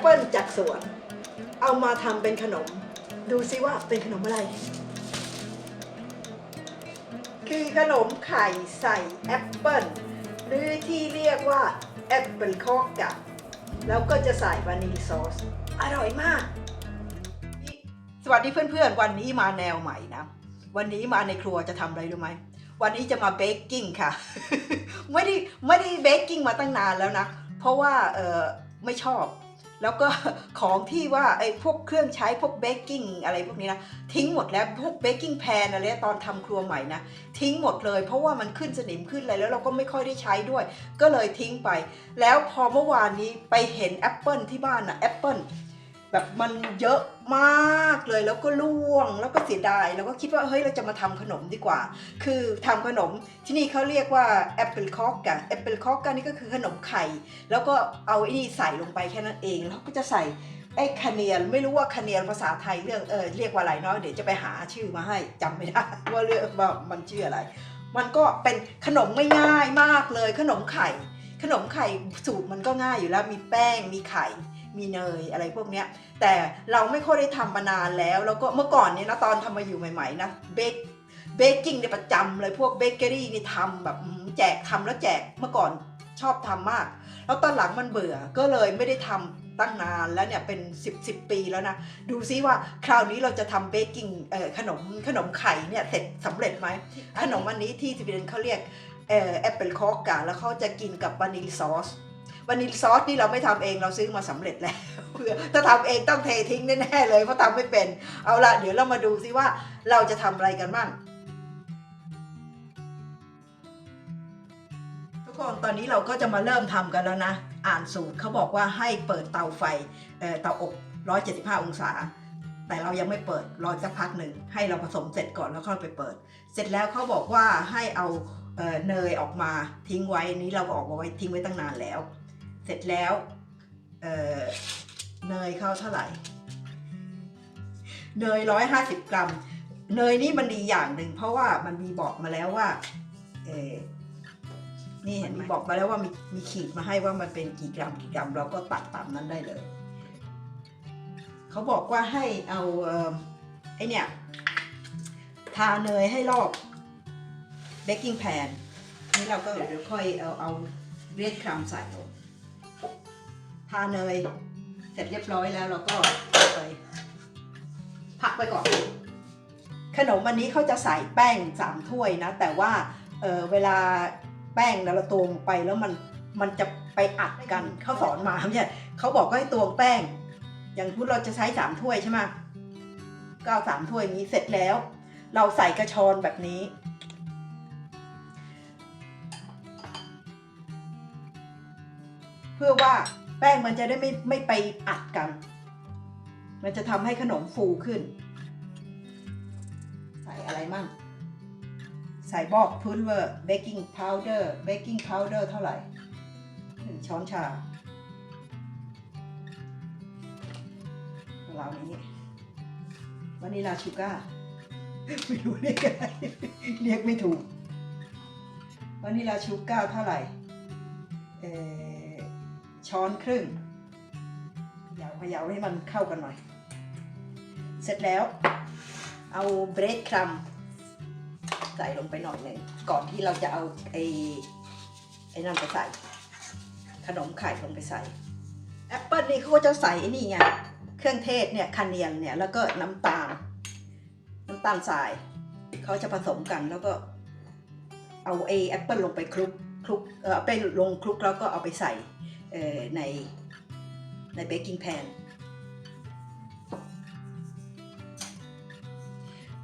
เปิลจากสวน เอามาทำเป็นขนม ดูซิว่าเป็นขนมอะไร คือขนมไข่ใส่แอปเปิลหรือที่เรียกว่าแอปเปิลคอกกะแล้วก็จะใส่วานิลซอส อร่อยมาก สวัสดีเพื่อนๆ วันนี้มาแนวใหม่นะ วันนี้มาในครัวจะทำอะไรรู้ไหม วันนี้จะมาเบกกิ้งค่ะ ไม่ได้ไม่ได้เบกกิ้งมาตั้งนานแล้วนะ เพราะว่าเออไม่ชอบ แล้วก็ของที่ว่าไอ้พวกเครื่องใช้พวกเบกกิ้งอะไรพวกนี้นะทิ้งหมดแล้วพวกเบกกิ้งแพนอะไรตอนทำครัวใหม่นะทิ้งหมดเลยเพราะว่ามันขึ้นสนิมขึ้นอะไรแล้วเราก็ไม่ค่อยได้ใช้ด้วย ก็เลยทิ้งไป แล้วพอเมื่อวานนี้ไปเห็นแอปเปิลที่บ้านอะแอปเปิล แบบมันเยอะมากเลยแล้วก็ร่วงแล้วก็เสียดายแล้วก็คิดว่าเฮ้ยเราจะมาทำขนมดีกว่า คือทำขนมที่นี่เขาเรียกว่าแอปเปิลคอกกันแอปเปิลคอกกันนี่ก็คือขนมไข่ แล้วก็เอาไอ้นี่ใส่ลงไปแค่นั้นเอง แล้วก็จะใส่ไอ้คาเนียลไม่รู้ว่าคาเนียลภาษาไทยเรื่องเออเรียกว่าอะไรเนาะเดี๋ยวจะไปหาชื่อมาให้จำไม่ได้ว่าเรียกว่ามันชื่ออะไร มันก็เป็นขนมไม่ง่ายมากเลยขนมไข่ ขนมไข่สูตรมันก็ง่ายอยู่แล้วมีแป้งมีไข่ มีเนยอะไรพวกเนี้ยแต่เราไม่ค่อยได้ทำมานานแล้ว แล้วก็เมื่อก่อนเนี่ยนะตอนทำมาอยู่ใหม่ๆนะเบกเบกกิ้งเนี่ยประจำเลยพวกเบเกอรี่นี่ทำแบบอื้อหือแจกทำแล้วแจกเมื่อก่อนชอบทำมาก แล้วตอนหลังมันเบื่อก็เลยไม่ได้ทำตั้งนานแล้วเนี่ยเป็น 10 10 ปีแล้วนะ ดูซิว่าคราวนี้เราจะทำเบกกิ้งเอ่อขนมขนมไข่เนี่ยเสร็จสำเร็จไหมขนมอันนี้ที่สวีเดนเขาเรียกเอ่อแอปเปิลคอกกาแล้วเขาจะกินกับวานิลซอส วานิลซอสนี่เราไม่ทำเองเราซื้อมาสำเร็จแล้วเพื่อถ้าทำเองต้องเททิ้งแน่ๆเลยเพราะทำไม่เป็น เอาละเดี๋ยวเรามาดูซิว่าเราจะทำอะไรกันบ้างทุกคนตอนนี้เราก็จะมาเริ่มทำกันแล้วนะ อ่านสูตรเขาบอกว่าให้เปิดเตาไฟเอ่อเตาอบ 175 องศาแต่เรายังไม่เปิดรอสักพักหนึ่งให้เราผสมเสร็จก่อนแล้วค่อยไปเปิด เสร็จแล้วเขาบอกว่าให้เอาเอ่อเนยออกมาทิ้งไว้นี้เราก็ออกมาไว้ทิ้งไว้ตั้งนานแล้ว ร็จแล้วเเนยเข้าเท่าไหร่ เนย150กรัม เนยนี่มันดีอย่างหนึ่งเพราะว่ามันมีบอกมาแล้วว่าเอนี่เห็นไหมบอกมาแล้วว่ามีมีขีดมาให้ว่ามันเป็นกี่กรัมกี่กรัม เราก็ตัดตามนั้นได้เลยเขาบอกว่าให้เอาเอไอเนี่ยทาเนยให้รอบเบกกิ้งแพนนี่เราก็เดี๋ยวค่อยเอาเอาเรียดครัมใส่ลง ทาเนยเสร็จเรียบร้อยแล้วเราก็เอาไปพักไปก่อน ขนมอันนี้เขาจะใส่แป้งสามถ้วยนะ แต่ว่าเเวลาแป้งแล้วเราตวงไปแล้วมันมันจะไปอัดกันเขาสอนมาเนี่ยเขาบอกว่าให้ตวงแป้ง อย่างพูดเราจะใช้สามถ้วยใช่ไหมก็เอาสามถ้วยนี้เสร็จแล้ว เราใส่กระชอนแบบนี้ เพื่อว่า แป้งมันจะได้ไม่ไม่ไปอัดกัน มันจะทำให้ขนมฟูขึ้น ใส่อะไรมั่ง ใส่บอกพุนเวอร์เบกกิ้งพาวเดอร์เบกกิ้งพาวเดอร์เท่าไหร่หนึ่งช้อนชาเรานี้วานิลาชูการ์ไม่รู้เรียกอะไรเรียกไม่ถูกวานิลาชูการ์เท่าไหร่เอ่อ ช้อนครึ่งเขยาเขยาให้มันเข้ากันหน่อย เสร็จแล้ว เอาเบรดครัมใส่ลงไปหน่อยหนึ่งก่อนที่เราจะเอาไอ้ไอ้นั่นไปใส่ ขนมไข่ลงไปใส่แอปเปิลนี่เขาก็จะใส่ไอ้นี่ไงเครื่องเทศเนี่ยคาเนียนเนี่ยแล้วก็น้ำตาลน้ำตาลทรายเขาจะผสมกันแล้วก็เอาไอ้แอปเปิลลงไปคลุกคลุกเออไปลงคลุกแล้วก็เอาไปใส่ ในในเบกกิ้งแพน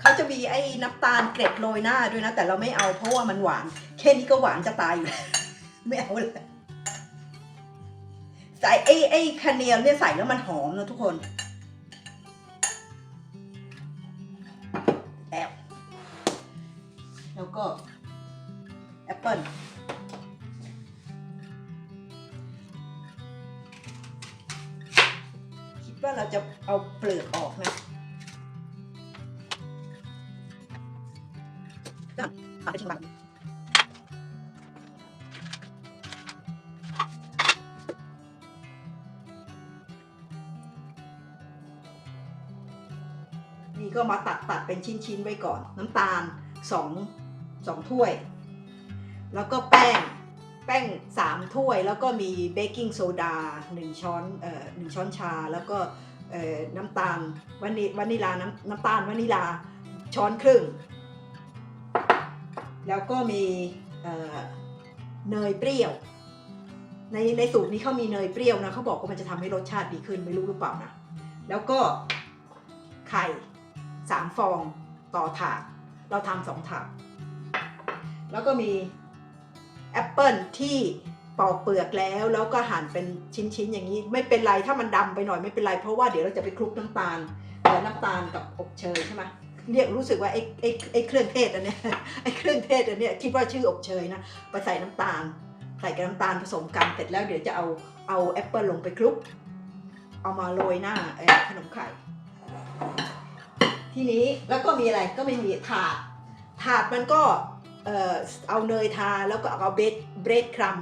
เขาจะมีไอ้น้ำตาลเกล็ดโรยหน้าด้วยนะ แต่เราไม่เอาเพราะว่ามันหวาน แค่นี้ก็หวานจะตายอยู่แล้ว ไม่เอาเลยใส่ไอ้ไอ้คาเนลเนี่ยใส่แล้วมันหอมนะทุกคน ว่าเราจะเอาเปลือกออกนะตันี่ก็มาตัดตัดเป็นชิ้นๆไว้ก่อน น้ำตาลสองสองถ้วย แล้วก็แป้ง แป้งสามถ้วยแล้วก็มีเบกกิ้งโซดาหนึ่งช้อนเอ่อหนึ่งช้อนชาแล้วก็เอ่อน้ำตาลวานิวานิลาน้ำน้ำตาลวานิลาช้อนครึ่ง แล้วก็มีเอ่อเนยเปรี้ยว ในในสูตรนี้เขามีเนยเปรี้ยวนะเขาบอกว่ามันจะทำให้รสชาติดีขึ้นไม่รู้หรือเปล่านะ แล้วก็ไข่สามฟองต่อถาดเราทำสองถาดแล้วก็มี แอปเปิลที่ปอกเปลือกแล้วแล้วก็หั่นเป็นชิ้นๆอย่างนี้ ไม่เป็นไรถ้ามันดำไปหน่อยไม่เป็นไร เพราะว่าเดี๋ยวเราจะไปคลุกน้ำตาลเอ่อน้ำตาลกับอบเชยใช่ไหมเรียกรู้สึกว่าไอ้ไอ้ไอ้เครื่องเทศอันเนี้ยไอ้เครื่องเทศอันเนี้ยคิดว่าชื่ออบเชยนะไปใส่น้ำตาล ใส่กับน้ำตาลผสมกันเสร็จแล้วเดี๋ยวจะเอาเอาแอปเปิลลงไปคลุก เอามาโรยหน้าขนมไข่ ทีนี้แล้วก็มีอะไรก็ไม่มีถาดถาดมันก็ เอาเนยทาแล้วก็เอาเบรดเบรดครัม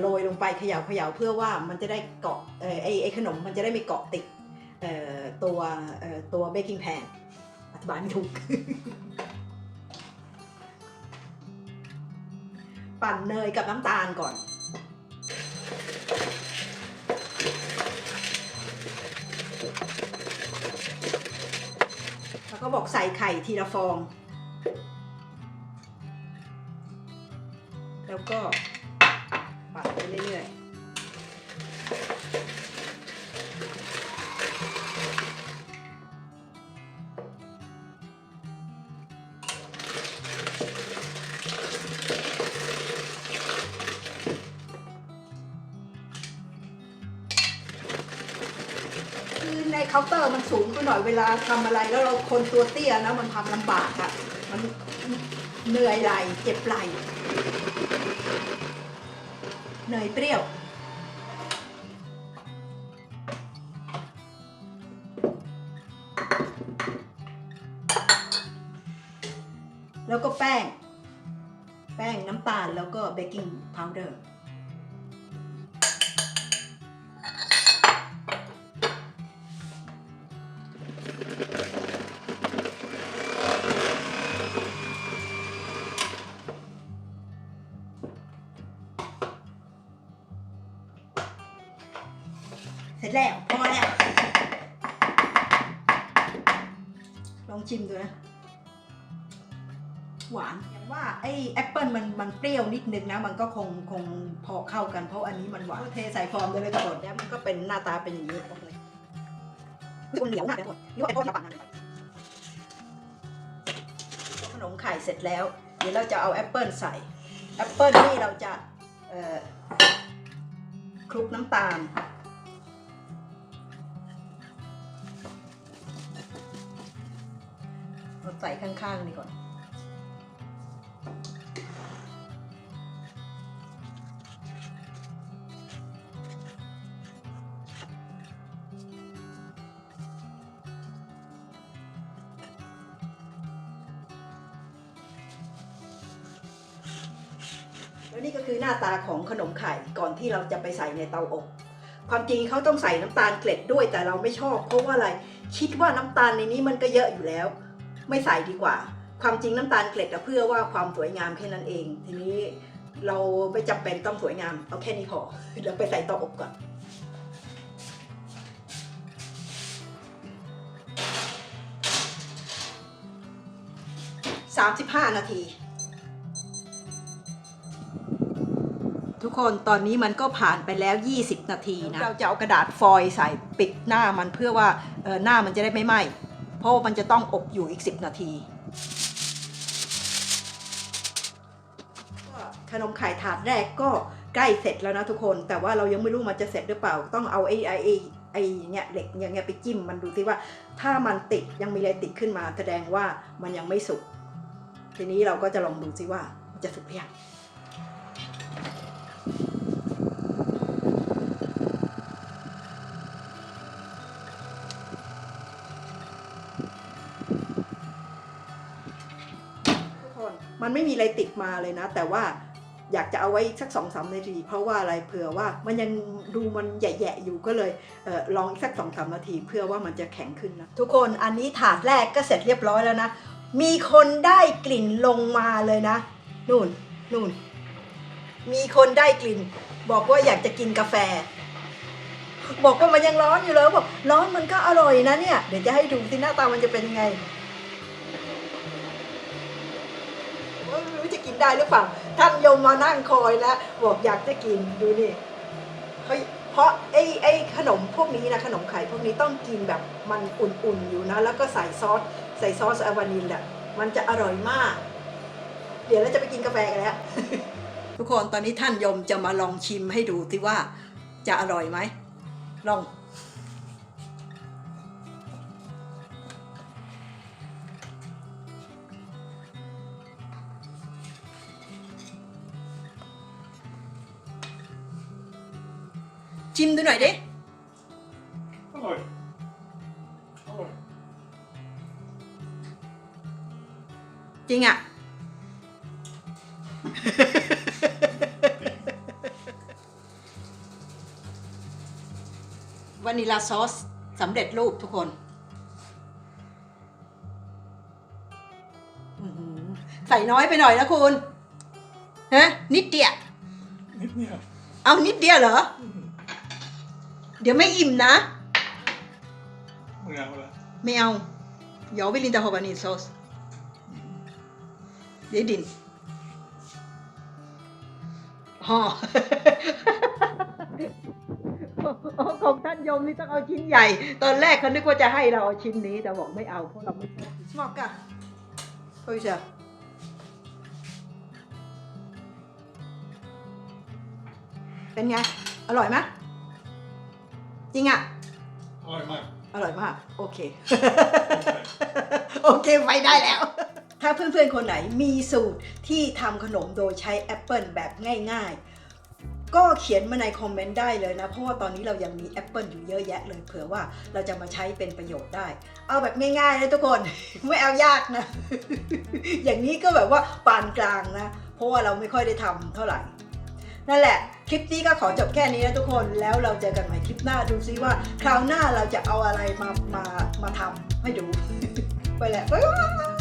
โรยลงไปเขย่าเขย่าเพื่อว่ามันจะได้เกาะเอ่อไอไอขนมมันจะได้ไม่เกาะติดตัวตัวเบกกิ้งแพนอธิบายไม่ถูก ปั่นเนยกับน้ำตาลก่อนแล้วก็บอกใส่ไข่ทีละฟอง แล้วก็ปัดไปเรื่อยๆคือในเคาน์เตอร์มันสูงไปหน่อยเวลาทำอะไรแล้วเราคนตัวเตี้ยนะมันทำลำบากอะ่ะ มันเหนื่อยไหลเจ็บไหล เหนื่อยเปรี้ยว แล้วก็แป้ง แป้งน้ำตาลแล้วก็เบกกิ้งพาวเดอร์ ร็จแล้วพอแล้ว ลองชิมดูนะ หวานอย่างว่าไอ้แอปเปิลมันมันเปรี้ยวนิดนึงนะ มันก็คงคงพอเข้ากันเพราะอันนี้มันหวานเทใส่ฟอร์มได้เลยกระโดดแล้วมันก็เป็นหน้าตาเป็นอย่างนี้เลยมันเหนียวมากเลยทุกคนนี่ว่าเป็นพวกปังนะขนมไข่เสร็จแล้ว เดี๋ยวเราจะเอาแอปเปิลใส่แอปเปิลนี่เราจะคลุกน้ำตาล ใส่ข้างๆนี่ก่อนแล้วนี่ก็คือหน้าตาของขนมไข่ก่อนที่เราจะไปใส่ในเตาอบ ความจริงเขาต้องใส่น้ำตาลเกล็ดด้วยแต่เราไม่ชอบเพราะว่าอะไร คิดว่าน้ำตาลในนี้มันก็เยอะอยู่แล้ว ไม่ใส่ดีกว่า ความจริงน้ำตาลเกล็ดเพื่อว่าความสวยงามแค่นั้นเอง ทีนี้เราไม่จำเป็นต้องสวยงามเอาแค่นี้พอเดี๋ยวไปใส่เตาอบก่อน35นาที ทุกคนตอนนี้มันก็ผ่านไปแล้ว 20 นาทีนะเราจะเอากระดาษฟอยล์ใส่ปิดหน้ามันเพื่อว่าหน้ามันจะได้ไม่ไหม้ เพราะว่ามันจะต้องอบอยู่อีก 10 นาทีขนมไข่ถาดแรกก็ใกล้เสร็จแล้วนะทุกคน แต่ว่าเรายังไม่รู้มันจะเสร็จหรือเปล่า ต้องเอาไอ้ไอ้ไอ้เนี่ยเหล็กอย่างเงี้ยไปจิ้มมันดูสิว่า ถ้ามันติดยังมีอะไรติดขึ้นมา แสดงว่ามันยังไม่สุกทีนี้เราก็จะลองดูสิว่ามันจะสุกหรือยัง ทุกคน มันไม่มีอะไรติดมาเลยนะ แต่ว่าอยากจะเอาไว้สักสองสามนาที เพราะว่าอะไรเผื่อว่ามันยังดูมันแย่ๆอยู่ก็เลยเออลองอีกสักสองสามนาที เพื่อว่ามันจะแข็งขึ้นนะทุกคนอันนี้ถาดแรกก็เสร็จเรียบร้อยแล้วนะ มีคนได้กลิ่นลงมาเลยนะนู่นนู่นมีคนได้กลิ่น บอกว่าอยากจะกินกาแฟ บอกว่ามันยังร้อนอยู่เลยบอกร้อนมันก็อร่อยนะเนี่ย เดี๋ยวจะให้ดูสิหน้าตามันจะเป็นยังไง ไม่รู้จะกินได้หรือเปล่า ท่านยมมานั่งคอยแล้วบอกอยากจะกินดูนี่เฮ้ยเพราะไอ้ไอ้ขนมพวกนี้นะขนมไข่พวกนี้ต้องกินแบบมันอุ่นๆอยู่นะ แล้วก็ใส่ซอสใส่ซอสอวานิลอะมันจะอร่อยมาก เดี๋ยวเราจะไปกินกาแฟกันแล้ว ทุกคนตอนนี้ท่านยมจะมาลองชิมให้ดูสิว่าจะอร่อยไหมลอง ชิมดูหน่อยดิ อร่อยอร่อยจริงอะวานิลาซอสสำเร็จรูปทุกคนอื้อหือใส่น้อยไปหน่อยนะคุณฮะนิดเดียวนิดเนี่ยเอานิดเดียวเหรอ เดี๋ยวไม่อิ่มนะไม่เอาละไม่เอา jag vill inte ha vaniljsås. Det är din. ฮอของท่านโยมนี่ต้องเอาชิ้นใหญ่ ตอนแรกเขานึกว่าจะให้เราเอาชิ้นนี้ แต่บอกไม่เอาเพราะเราไม่ชอบสมอกอะเฮ้ยจ้ะเป็นไง อร่อยไหม จริงอะอร่อยมาก อร่อยมาก โอเค โอเคไปได้แล้ว ถ้าเพื่อนๆ คนไหนมีสูตรที่ทำขนมโดยใช้แอปเปิลแบบง่ายๆ ก็เขียนมาในคอมเมนต์ได้เลยนะ เพราะว่าตอนนี้เรายังมีแอปเปิลอยู่เยอะแยะเลยเผื่อว่าเราจะมาใช้เป็นประโยชน์ได้ เอาแบบง่ายๆนะทุกคน ไม่เอายากนะ อย่างนี้ก็แบบว่าปานกลางนะ เพราะว่าเราไม่ค่อยได้ทำเท่าไหร่ นั่นแหละ คลิปนี้ก็ขอจบแค่นี้นะทุกคนแล้วเราเจอกันใหม่คลิปหน้าดูซิว่า คราวหน้าเราจะเอาอะไรมามามาทำให้ดู ไปแล้วบ๊ายบาย